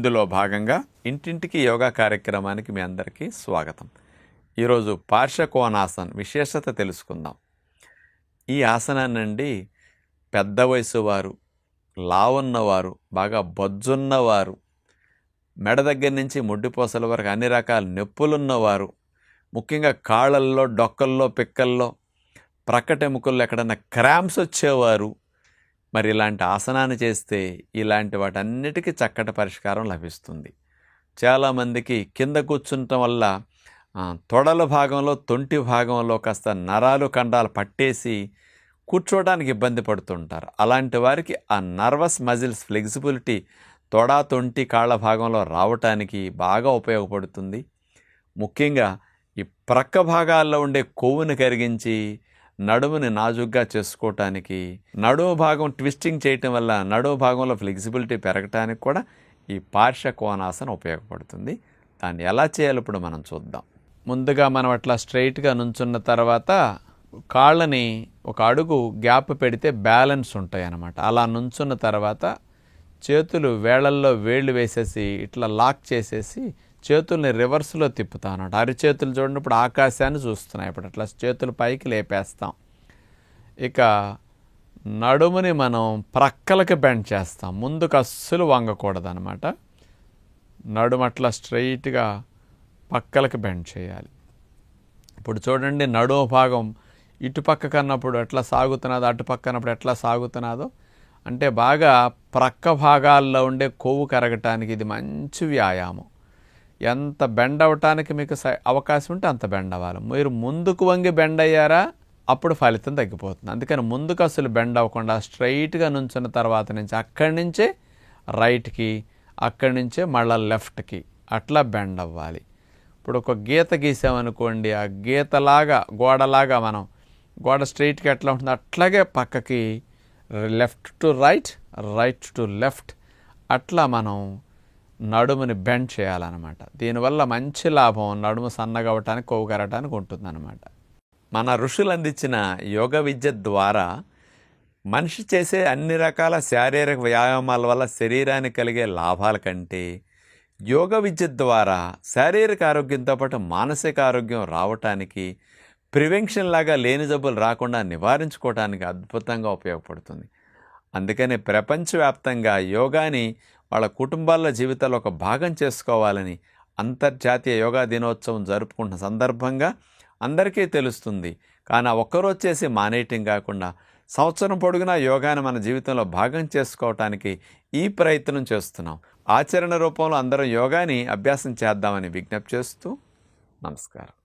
ఇందులో భాగంగా ఇంటింటికి యోగా కార్యక్రమానికి మీ అందరికీ స్వాగతం. ఈరోజు పార్శ్వకోణాసన్ విశేషత తెలుసుకుందాం. ఈ ఆసనాన్నండి పెద్ద వయసు వారు లావున్నవారు బాగా బొజ్జున్నవారు మెడ దగ్గర నుంచి ముడ్డిపోసల వరకు అన్ని రకాల నొప్పులున్నవారు ముఖ్యంగా కాళ్ళల్లో డొక్కల్లో పిక్కల్లో ప్రక్కటెముకల్లో ఎక్కడన్నా క్రాంప్స్ వచ్చేవారు మరి ఇలాంటి ఆసనాన్ని చేస్తే ఇలాంటి వాటన్నిటికీ చక్కటి పరిష్కారం లభిస్తుంది. చాలామందికి కింద కూర్చుంటం వల్ల తొడల భాగంలో తొంటి భాగంలో కాస్త నరాలు కండాలు పట్టేసి కూర్చోవడానికి ఇబ్బంది పడుతుంటారు. అలాంటి వారికి ఆ నర్వస్ మజిల్స్ ఫ్లెక్సిబిలిటీ తొడ తొంటి కాళ్ళ భాగంలో రావటానికి బాగా ఉపయోగపడుతుంది. ముఖ్యంగా ఈ ప్రక్క భాగాల్లో ఉండే కొవ్వును కరిగించి నడుముని నాజుగ్గా చేసుకోవటానికి నడుము భాగం ట్విస్టింగ్ చేయటం వల్ల నడుము భాగంలో ఫ్లెక్సిబిలిటీ పెరగటానికి కూడా ఈ పార్శ్వ కోణాసనం ఉపయోగపడుతుంది. దాన్ని ఎలా చేయాలి ఇప్పుడు మనం చూద్దాం. ముందుగా మనం అట్లా స్ట్రైట్గా నుంచున్న తర్వాత కాళ్ళని ఒక అడుగు గ్యాప్ పెడితే బ్యాలెన్స్ ఉంటాయి అన్నమాట అలా నుంచున్న తర్వాత చేతులు వేళల్లో వేళ్ళు వేసేసి ఇట్లా లాక్ చేసేసి చేతుల్ని రివర్స్లో తిప్పుతాం అన్నమాట అరిచేతులు చూడండి ఇప్పుడు ఆకాశాన్ని చూస్తున్నాయి. ఇప్పుడు అట్లా చేతులు పైకి లేపేస్తాం. ఇక నడుముని మనం ప్రక్కలకి బెండ్ చేస్తాం. ముందుకు అస్సలు వంగకూడదు అనమాట నడుము అట్లా స్ట్రైట్గా పక్కలకి బెండ్ చేయాలి. ఇప్పుడు చూడండి నడుము భాగం ఇటుపక్క కన్నప్పుడు ఎట్లా సాగుతున్నదో అటుపక్క పక్కనప్పుడు ఎట్లా సాగుతున్నదో. అంటే బాగా ప్రక్క భాగాల్లో ఉండే కొవ్వు కరగటానికి ఇది మంచి వ్యాయామం. ఎంత బెండ్ అవ్వటానికి మీకు అవకాశం ఉంటే అంత బెండ్ అవ్వాలి. మీరు ముందుకు వంగి బెండ్ అయ్యారా? అప్పుడు ఫలితం తగ్గిపోతుంది. అందుకని ముందుకు అసలు బెండ్ అవ్వకుండా స్ట్రైట్గా నుంచిన తర్వాత నుంచి అక్కడి నుంచే రైట్కి అక్కడి నుంచే మళ్ళీ లెఫ్ట్కి అట్లా బెండ్ అవ్వాలి. ఇప్పుడు ఒక గీత గీసామనుకోండి ఆ గీతలాగా గోడలాగా మనం గోడ స్ట్రైట్గా ఎట్లా ఉంటుంది అట్లాగే పక్కకి left to right right to left అట్లా మనం నడుముని బెండ్ చేయాలన్నమాట. దీనివల్ల మంచి లాభం నడుము సన్నగా అవ్వటానికి కొవ్వు ఉంటుందన్నమాట. మన ఋషులు అందించిన యోగ విద్య ద్వారా మనిషి చేసే అన్ని రకాల శారీరక వ్యాయామాల వల్ల శరీరానికి కలిగే లాభాల కంటే యోగ విద్య ద్వారా శారీరక ఆరోగ్యంతో పాటు మానసిక ఆరోగ్యం రావటానికి ప్రివెన్షన్ లాగా లేని జబ్బులు రాకుండా నివారించుకోవటానికి అద్భుతంగా ఉపయోగపడుతుంది. అందుకని ప్రపంచవ్యాప్తంగా యోగాని వాళ్ళ కుటుంబాల జీవితాల్లో ఒక భాగం చేసుకోవాలని అంతర్జాతీయ యోగా దినోత్సవం జరుపుకుంటున్న సందర్భంగా అందరికీ తెలుస్తుంది. కానీ ఒక్కరోజు చేసి మానేయటం కాకుండా సంవత్సరం పొడుగునా యోగాను మన జీవితంలో భాగం చేసుకోవటానికి ఈ ప్రయత్నం చేస్తున్నాం. ఆచరణ రూపంలో అందరం యోగాని అభ్యాసం చేద్దామని విజ్ఞప్తి చేస్తూ నమస్కారం.